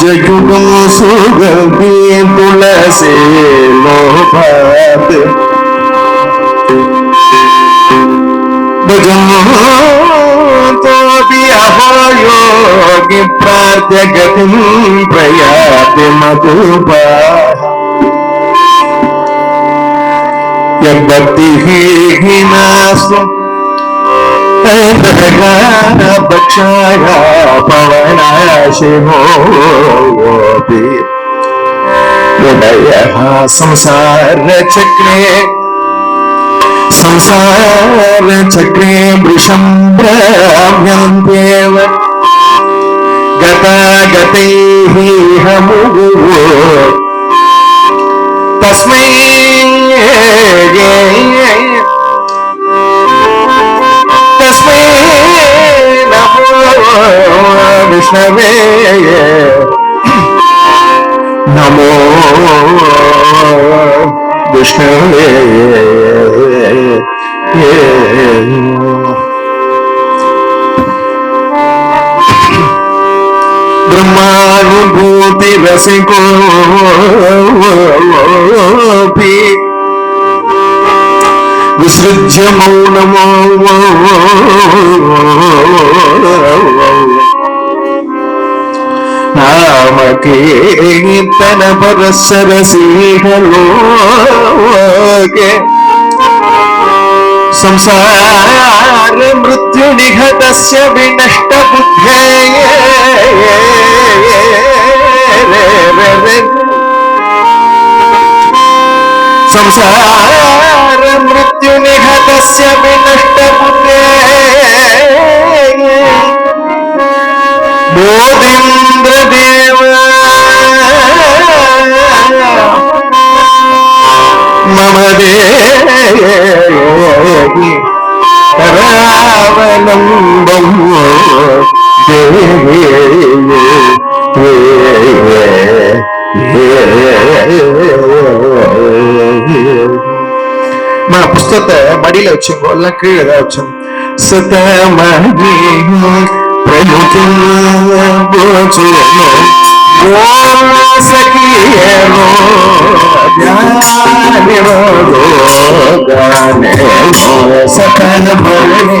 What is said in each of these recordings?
जगुगम सुगंधी तुलसी मोहब्बत तो भी आयो प्रयात मधुबा। जगत ही घिनासु पवनाय शिवोऽपि हृदयः संसारचक्रे संसारचक्रे वृषं भ्राम्यन्त्येव गतागतैः हमुः तस्मै तस्मै விஷ்ணவே நமோ விஷ்ணவே பிரம்மானுபூதி ரசிகோபி विसृज्य मौनमो नामकीर्तन परसरसिंहलोके संसार मृत्यु निहतस्य विनष्ट बुद्धे रे रे संसार मृत्यु निहत विनष्ट पुत्रे बोधेन्द्र देव मम दे देवे Yeah. சுத்த மடியில வச்சுங்க எல்லாம் கீழே தான் வச்சோம் சுத்த மடியில் సకల బలి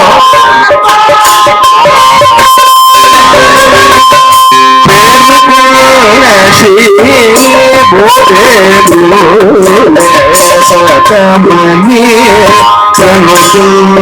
సతమణి సమయంలో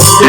Oh,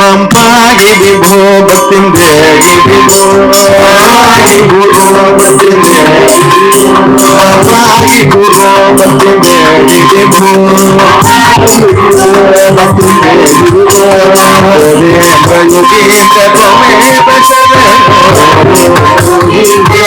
ಮಂಪಾಗಿದಿಗೋ ಬತ್ತಿಂದೆ ಗಿದಿಗೋ ಆಗಿಗುರೋ ಬತ್ತಿಂದೆ ಮಂಪಾಗಿಗುರೋ ಬತ್ತಿಂದೆ ಗಿದಿಗೋ ಆಗಿಗುರೋ ಬತ್ತಿಂದೆ ಗಿದಿಗೋ ರೇ ಬಯುಗಿ ಕದಮೆ ಬಸರೆ ಹಿಂದೆ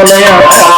Oh, yeah.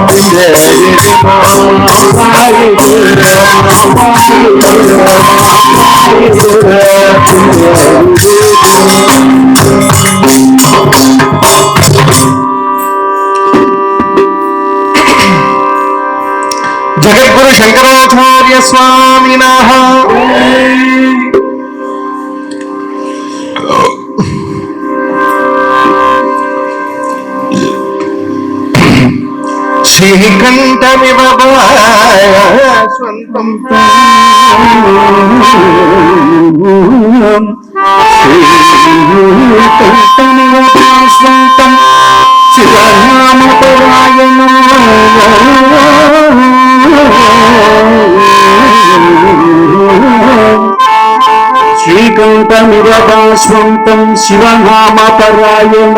जगद्गुरुशङ्कराचार्यस्वामिनः శ్రీకంఠ స్వంతం శ్రీకంఠమివ స్వంతం శివరామపరాయణ శ్రీకంఠమివ స్వంతం శివనామపరాయణ.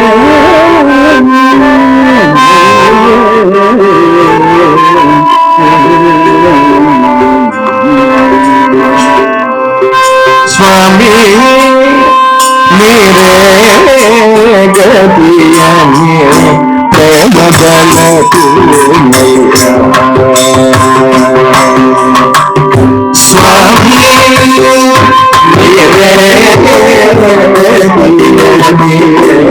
మీరే గతి స్వామి మీరే గతి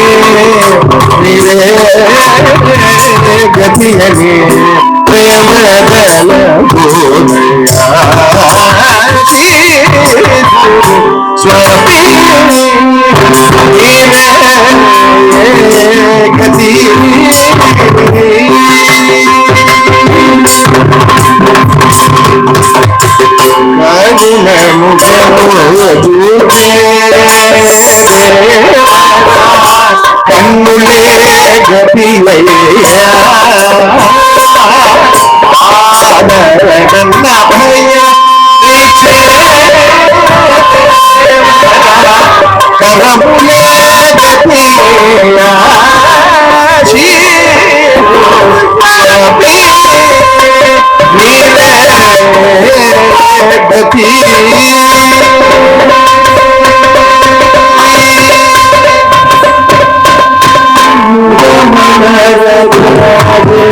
ಗತಿಯಗೆ ಪ್ರೇಮದಲ ಸ್ವಾಮಿ ಗತಿ ಕರುಣ ಕಣ್ಣುಲೇ కన్నులే గతిలయ్యా కరములే గతిలయ్యా నీలే గతి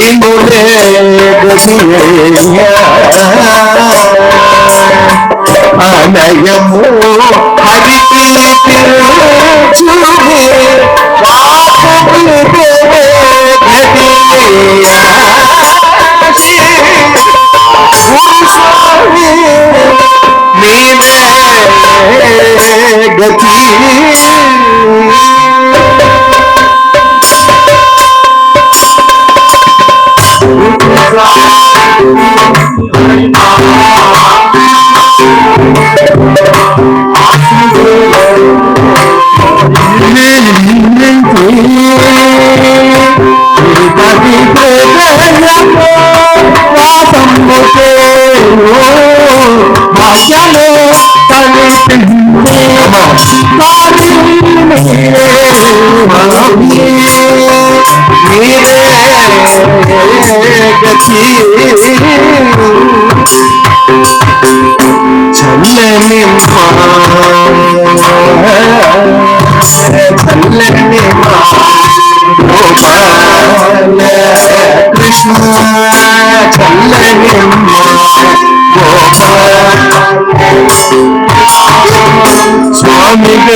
बोले ஆலயமோ ஹரிபே மீனே கதி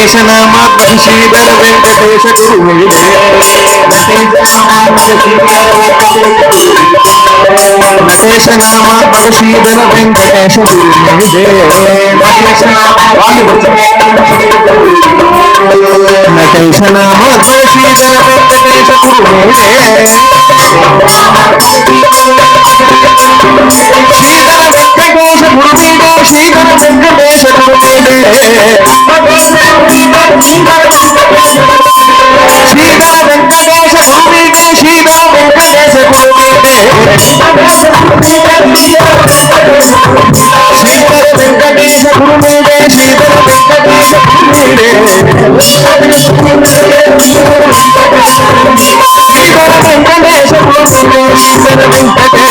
గరుణ నటేశనామ శ్రీధర వెంకటేశ గురువే నటేశనామ శ్రీధర వెంకటేశ గురువే నటేశనామ శ్రీధర వెంకటేశ గురువే శ్రీధర వెంకటేశ గురువీడే శ్రీధర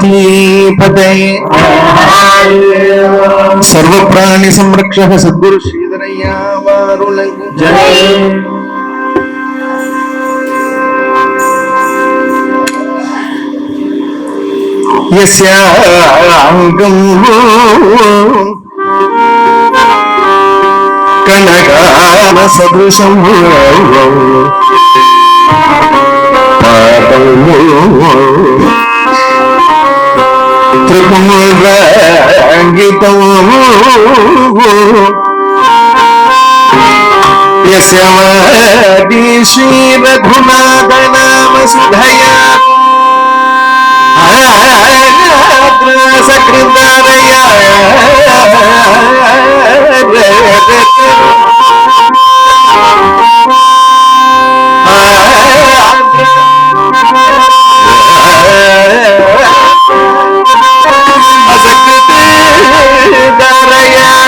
పార్వతీ సర్వప్రాణి సంరక్షక సద్గురు శ్రీధరయ్య వారులకు జయ యస్యాంగం సదృశం పాపం గీతము యశవాది శ్రీ రఘునాథనామ సుధయా సకృతారయ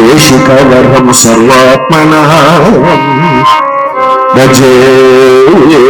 देशिकवरं सर्वात्मनः भजे ये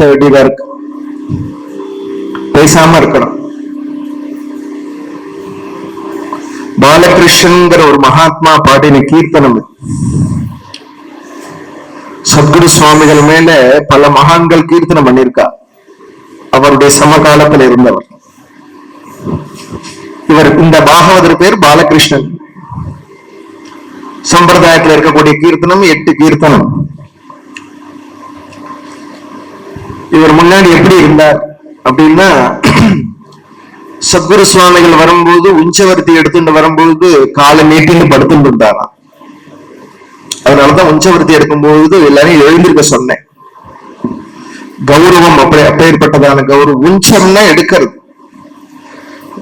ஞாபகப்படுத்த வேண்டியதா இருக்கு. பேசாம இருக்கணும். பாலகிருஷ்ணங்கிற ஒரு மகாத்மா பாடின கீர்த்தனம் சத்குரு சுவாமிகள் மேல பல மகான்கள் கீர்த்தனம் பண்ணியிருக்கா. அவருடைய சமகாலத்தில் இருந்தவர். இவர் இந்த பாகவதர் பேர் பாலகிருஷ்ணன். சம்பிரதாயத்தில் இருக்கக்கூடிய கீர்த்தனம் எட்டு கீர்த்தனம். இவர் முன்னாடி எப்படி இருந்தார் அப்படின்னா சத்குரு சுவாமிகள் வரும்போது உஞ்சவர்த்தி எடுத்துட்டு வரும்போது காலை நீட்டின்னு படுத்துட்டு இருந்தாராம். அதனாலதான் உஞ்சவர்த்தி எடுக்கும்போது எல்லாரையும் எழுந்திருக்க சொன்னேன். கௌரவம் அப்படி அப்பேற்பட்டதான கௌரவம். உஞ்சம்னா எடுக்கிறது.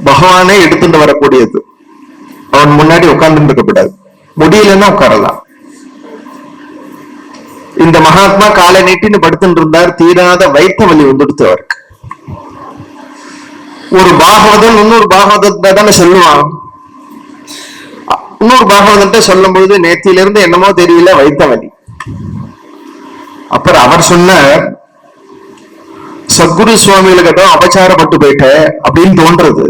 பகவானே எடுத்துட்டு வரக்கூடியது. அவன் முன்னாடி உட்கார்ந்து இருக்கக்கூடாது. முடியலன்னா உட்காரலாம். இந்த மகாத்மா காலை நீட்டின்னு படுத்துட்டு இருந்தார் தீராத வைத்த வலி வந்துடுத்து அவருக்கு. ஒரு பாகவதன் இன்னொரு பாகவதத்தை தானே சொல்லுவான். இன்னொரு பாகவதத்தை சொல்லும் பொழுது நேத்திலிருந்து என்னமோ தெரியல வைத்த வலி அப்புறம் அவர் சொன்னார் சத்குரு சுவாமிகளுக்கு ஏதோ அபச்சாரப்பட்டு போயிட்ட அப்படின்னு தோன்றது.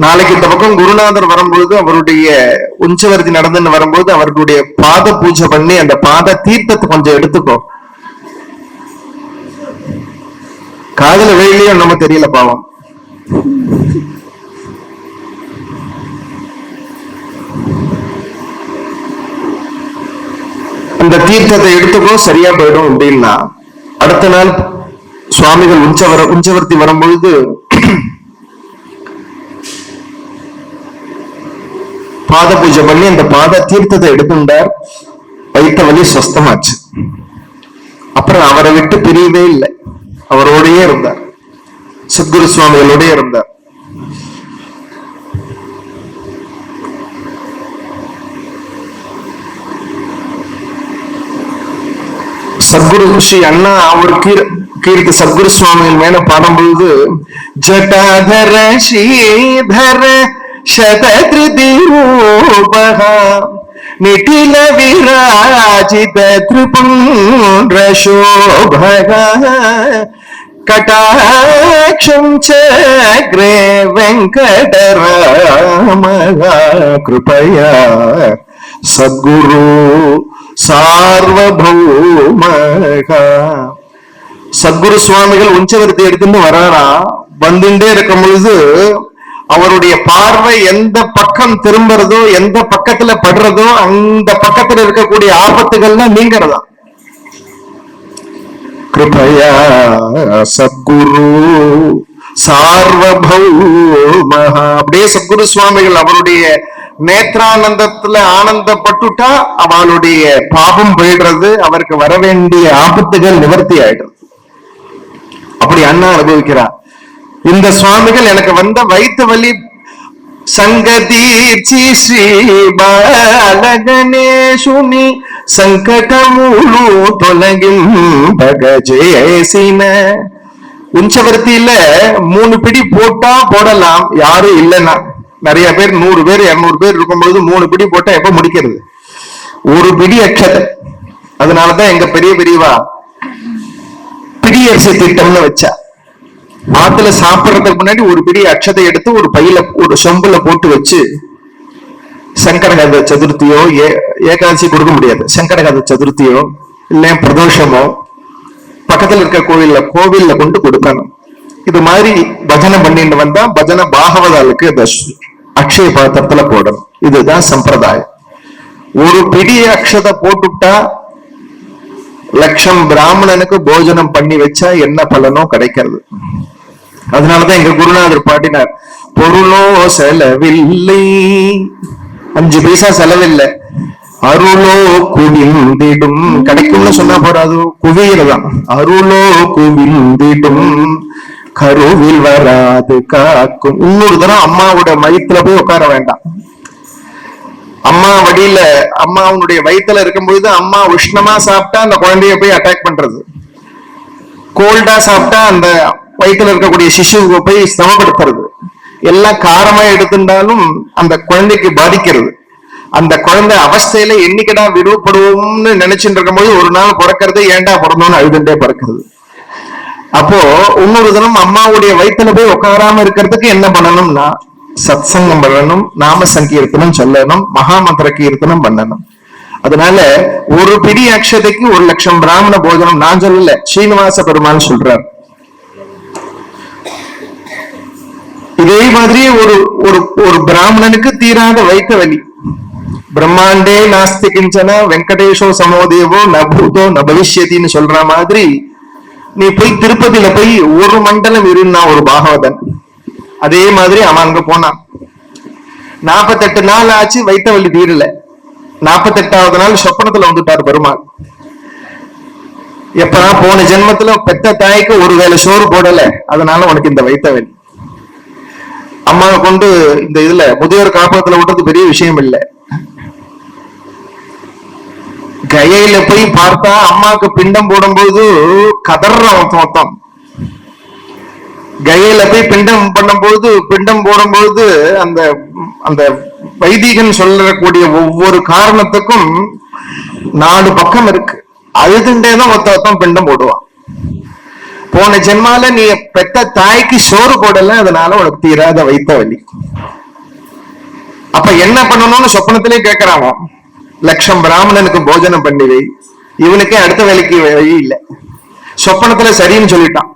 நாளைக்கு இந்த பக்கம் குருநாதர் வரும்பொழுது அவருடைய உஞ்சவர்த்தி நடந்துன்னு வரும்போது அவர்களுடைய பாத பூஜை பண்ணி அந்த பாத தீர்த்தத்தை கொஞ்சம் எடுத்துக்கோ. காதல வெளியிலயும் நம்ம தெரியல பாவம். அந்த தீர்த்தத்தை எடுத்துக்கோ சரியா போயிடும் அப்படின்னா அடுத்த நாள் சுவாமிகள் உஞ்சவர உஞ்சவர்த்தி வரும்பொழுது பாத பூஜை பண்ணி அந்த பாத தீர்த்தத்தை எடுத்துட்டார் வைத்த வலி சொஸ்தமாச்சு அப்புறம் அவரை விட்டு பிரியவே இல்லை. அவரோடயே இருந்தார். சத்குரு சுவாமிகளோடய இருந்தார். சத்குரு ஸ்ரீ அண்ணா அவர் கீர் கீர்த்தி சத்குரு சுவாமிகள் மேல பாடும்பொழுது ஜட்டாதர ஸ்ரீதர சதத்ருதி ரூபக நிட்டில விராஜித திரிபுண்ட சோபக கட்டாட்சம் சக்ரே வெங்கடராமக கிருபயா சத்குரு சார்வபௌமக சத்குரு சுவாமிகள் உஞ்சவர்த்தி எடுத்துட்டு வராரா? வந்துட்டே இருக்கும் பொழுது அவருடைய பார்வை எந்த பக்கம் திரும்புறதோ எந்த பக்கத்துல படுறதோ அந்த பக்கத்துல இருக்கக்கூடிய ஆபத்துகள்னா நீங்கிறதா? கிருபயா சத்குரு சார்வபௌமஹா. அப்படியே சத்குரு சுவாமிகள் அவருடைய நேத்ரானந்தத்துல ஆனந்தப்பட்டுட்டா அவளுடைய பாபம் போயிடுறது அவருக்கு வர வேண்டிய ஆபத்துகள் நிவர்த்தி ஆயிடுறது அப்படி அண்ணா அனுபவிக்கிறார். இந்த சுவாமிகள் எனக்கு வந்த வயிற்று வலி సంగతీర్చి శ్రీ బాలగణేశుని సంకటములు తొలగింపగజేసిన உஞ்சவர்த்தியில மூணு பிடி போட்டா போடலாம் யாரும் இல்லைன்னா நிறைய பேர் நூறு பேர் இருநூறு பேர் இருக்கும் பொழுது மூணு பிடி போட்டா எப்ப முடிக்கிறது ஒரு பிடி அக்ஷதை அதனாலதான் எங்க பெரிய பெரியவா பிடியரசு திட்டம்னு வச்சா ஆத்துல சாப்பிடுறதுக்கு முன்னாடி ஒரு பெரிய அக்ஷதை எடுத்து ஒரு பையில ஒரு சொம்புல போட்டு வச்சு சங்கரகத சதுர்த்தியோ ஏ ஏகாதசி கொடுக்க முடியாது. சங்கரகத சதுர்த்தியோ இல்லை பிரதோஷமோ பக்கத்துல இருக்க கோவில்ல கோவில்ல கொண்டு கொடுக்கணும். இது மாதிரி பஜனை பண்ணிட்டு வந்தா பஜனை பாகவதாளுக்கு அந்த அக்ஷய பாத்திரத்துல போடணும். இதுதான் சம்பிரதாயம். ஒரு பிடி அக்ஷதை போட்டுட்டா லட்சம் பிராமணனுக்கு போஜனம் பண்ணி வச்சா என்ன பலனோ கிடைக்கிறது அதனாலதான் எங்க குருநாதர் பாடினார் பொருளோ செலவில்லை. அஞ்சு பைசா செலவில்லை. அருளோ குவிந்திடும். கிடைக்கும்னு சொன்னா போறாது குவியறதான். அருளோ குவிந்திடும். கருவில் வராது காக்கும். இன்னொரு தரம் அம்மாவோட மயத்துல போய் உட்கார வேண்டாம். அம்மா வடியில அம்மாவுடைய வயிற்றுல இருக்கும் பொழுது அம்மா உஷ்ணமா சாப்பிட்டா அந்த குழந்தைய போய் அட்டாக் பண்றது. கோல்டா சாப்பிட்டா அந்த வயிற்றுல இருக்கக்கூடிய சிசுவை போய் சமப்படுத்துறது. எல்லாம் காரமா எடுத்துட்டாலும் அந்த குழந்தைக்கு பாதிக்கிறது. அந்த குழந்தை அவஸ்தையில என்னைக்கடா விடுபடுவோம்னு நினைச்சுட்டு இருக்கும்போது ஒரு நாள் பிறக்கிறது ஏன்டா பிறந்தோம்னு அழுதுண்டே பிறக்கிறது. அப்போ இன்னொரு தினம் அம்மாவுடைய வயிற்றுல போய் உட்காராம இருக்கிறதுக்கு என்ன பண்ணணும்னா சத்சங்கம் பண்ணணும் நாம சங்கீர்த்தனம் சொல்லணும் மகாமந்திர கீர்த்தனம் பண்ணணும். அதனால ஒரு பிடி அக்ஷதைக்கு ஒரு லட்சம் பிராமண போஜனம் நான் சொல்லல ஸ்ரீனிவாச பெருமான் சொல்றார். இதே மாதிரி ஒரு ஒரு ஒரு பிராமணனுக்கு தீராத வைத்த வலி. பிரம்மாண்டே நாஸ்தி கிஞ்சன வெங்கடேஷோ சமோதேவோ நபூதோ ந பவிஷ்யத்தின்னு சொல்ற மாதிரி நீ போய் திருப்பதியில போய் ஒரு மண்டலம் இருந்தா ஒரு பாகவதன். அதே மாதிரி அவன் அங்க போனான். நாற்பத்தெட்டு நாள் ஆச்சு வைத்த வலி தீரல. நாற்பத்தெட்டாவது நாள் சொப்பனத்துல வந்துட்டார் பெருமாள். எப்பதான் போன ஜென்மத்துல பெத்த தாய்க்கு ஒரு வேளை சோறு போடல? அதனால உனக்கு இந்த வைத்த அம்மாவை கொண்டு இந்த இதுல முதியோர் காப்பகத்துல விடுறது பெரிய விஷயம் இல்ல. கயையில போய் பார்த்தா அம்மாவுக்கு பிண்டம் போடும்போது கதறான் மொத்தம் மொத்தம் கயையில போய் பிண்டம் பண்ணும்போது பிண்டம் போடும்போது அந்த அந்த வைதிகன் சொல்லக்கூடிய ஒவ்வொரு காரணத்துக்கும் நாலு பக்கம் இருக்கு. அழுதுண்டே தான் ஒருத்த ஒருத்தன் பிண்டம் போடுவான். போன ஜென்மால நீ பெத்த தாய்க்கு சோறு போடல அதனால உனக்கு தீராத வைத்த வலி. அப்ப என்ன பண்ணணும்னு சொப்பனத்திலே கேட்கிறான் அவன். லட்சம் பிராமணனுக்கு போஜனம் பண்ணி வை இவனுக்கே அடுத்த வேலைக்கு வழி இல்லை. சொப்பனத்துல சரின்னு சொல்லிட்டான்.